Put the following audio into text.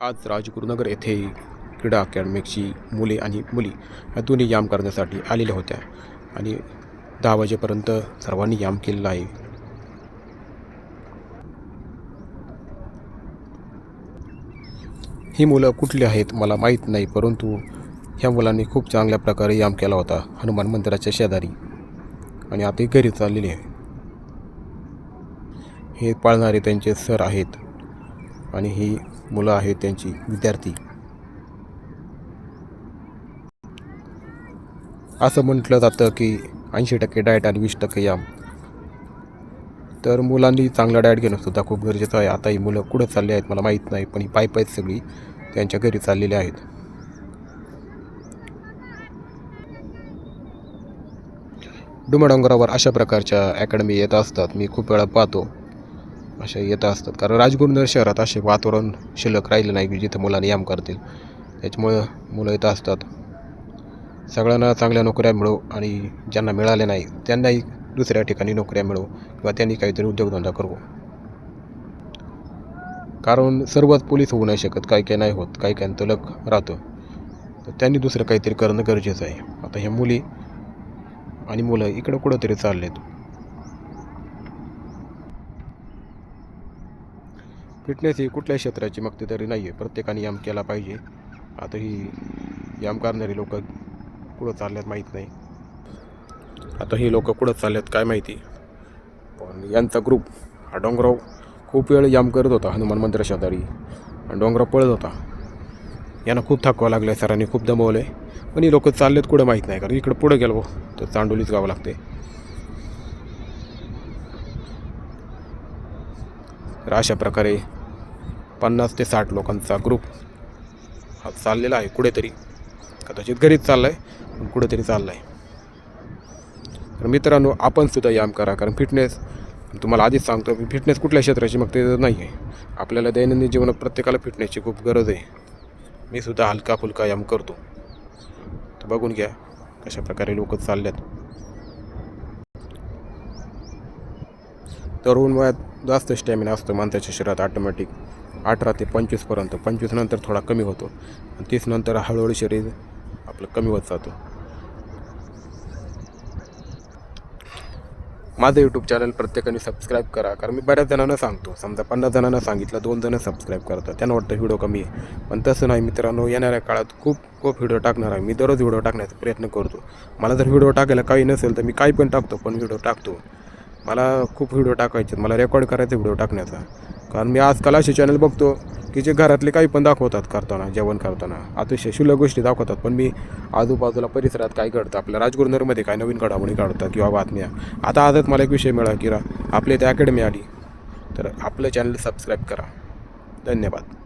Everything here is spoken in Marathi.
आज राजगुरुनगर येथे क्रीडा अकॅडमीची मुले आणि मुली ह्या दोन्ही याम करण्यासाठी आलेल्या होत्या. आणि दहा वाजेपर्यंत सर्वांनी याम केलेला आहे. ही मुलं कुठली आहेत मला माहीत नाही परंतु ह्या मुलांनी खूप चांगल्या प्रकारे याम केला होता हनुमान मंदिराच्या शेजारी. आणि आता घरी चाललेली आहे. हे पाळणारे त्यांचे सर आहेत. आणि ही मुलं आहेत त्यांची विद्यार्थी. असं म्हटलं जातं की ऐंशी टक्के डाएट आणि वीस टक्के याम तर मुलांनी चांगला डाएट घेणं सुद्धा खूप गरजेचं आहे. आता ही मुलं कुठं चालली आहेत मला माहीत नाही पण ही पायी पाय सगळी त्यांच्या घरी चाललेली आहेत. डोंगरावर अशा प्रकारच्या अकॅडमी येत असतात. मी खूप वेळा पाहतो. अशा येत असतात. कारण राजगुरुनगर शहरात असे वातावरण शिल्लक राहिलं नाही की जिथं मुलांना याम करतील. त्याच्यामुळं मुलं येत असतात. सगळ्यांना चांगल्या नोकऱ्या मिळो आणि ज्यांना मिळाल्या नाही त्यांनाही दुसऱ्या ठिकाणी नोकऱ्या मिळो किंवा त्यांनी काहीतरी उद्योगधंदा करू. कारण सर्वच पोलीस होऊ नाही शकत काही काही नाही होत काही काही तलक राहतं. तर त्यांनी दुसरं काहीतरी करणं गरजेचं आहे. आता ह्या मुली आणि मुलं इकडं कुठंतरी चाललेत. फिटनेस ही कुठल्याही क्षेत्राची मग तरी नाही आहे प्रत्येकाने याम केला पाहिजे. आता ही याम करणारी लोक कुठं चालल्यात माहीत नाही. आता ही लोक कुठं चालल्यात काय माहिती? पण यांचा ग्रुप हा डोंगराव खूप वेळ याम करत होता हनुमान मंदिरा शेजारी. आणि डोंगराव पळत होता. यांना खूप थकवा लागलं आहे सरांनी खूप दमवलं आहे पण ही लोक चाललेत कुठं माहीत नाही कारण इकडं पुढं गेलो तर चांडोलीच गावं लागते. तर अशा प्रकारे पन्नास ते साठ लोकांचा ग्रुप हा चाललेला आहे कुठेतरी. कदाचित घरीच चालला आहे पण कुठेतरी चालला आहे तर मित्रांनो आपण सुद्धा याम करा कारण फिटनेस तुम्हाला आधीच सांगतो की फिटनेस कुठल्या क्षेत्राची मग ते नाही आहे आपल्याला दैनंदिन जीवनात प्रत्येकाला फिटनेसची खूप गरज आहे. मी सुद्धा हलका फुलका याम करतो. तर बघून घ्या कशा प्रकारे लोक चालल्यात. तरुण वयात जास्त स्टॅमिना असतो माणसाच्या शरीरात ऑटोमॅटिक अठरा ते पंचवीसपर्यंत पंचवीस नंतर थोडा कमी होतो. आणि तीस नंतर हळूहळू शरीर आपलं कमी होत जातो. माझं यूट्यूब चॅनल प्रत्येकाने सबस्क्राईब करा कारण मी बऱ्याच जणांना सांगतो. समजा पन्नास जणांना सांगितलं दोन जणं सबस्क्राईब करतात. त्यांना वाटतं व्हिडिओ कमी आहे. पण तसं नाही मित्रांनो येणाऱ्या काळात खूप खूप व्हिडिओ टाकणार आहे. मी दररोज व्हिडिओ टाकण्याचा प्रयत्न करतो. मला जर व्हिडिओ टाकायला काही नसेल तर मी काही पण टाकतो पण व्हिडिओ टाकतो. मला खूप व्हिडिओ टाकायचे आहेत. मला रेकॉर्ड करायचा व्हिडिओ टाकण्याचा. कारण मी आजकाल असे चॅनल बघतो की जे घरातले काही पण दाखवतात करताना जेवण करताना. अतिशय शुल्लक गोष्टी दाखवतात. पण मी आजूबाजूला परिसरात काय घडतं आपल्या राजगुरुनगरमध्ये काय नवीन घडामोडी काढतात किंवा बातम्या. आता आजच मला एक विषय मिळाला की रा आपल्या इथे अकॅडमी आली. तर आपलं चॅनल सबस्क्राईब करा. धन्यवाद.